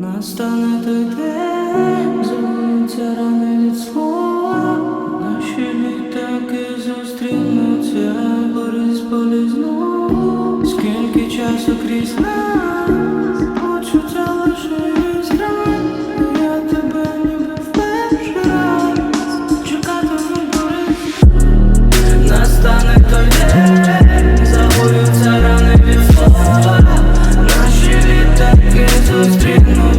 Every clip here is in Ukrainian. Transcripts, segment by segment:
Настане той день, забудуться рани від слова, наші літаки зустрінуться, Борисполі знову, скільки часу крізь нас, почуття лише із ран, я тебе ніби в перший раз, чекатиму Борис. Настане той день, загоються рани від слова, наші літаки зустрінуться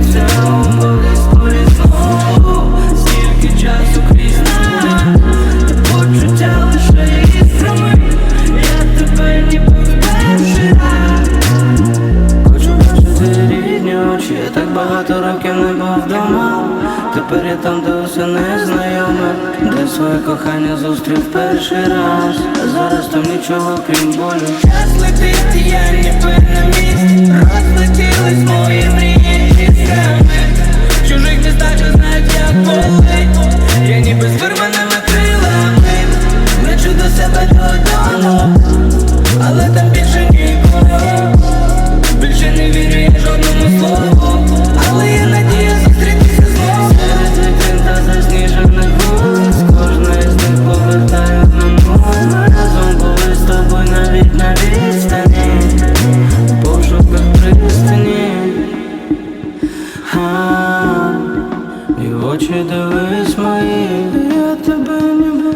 багато років не був вдома. Тепер я там, де усе незнайоме, де своє кохання зустрів перший раз. Зараз там нічого крім болю. Час летить, я ніби на місці. Розлетілись очі дивись мої Я тебе ніби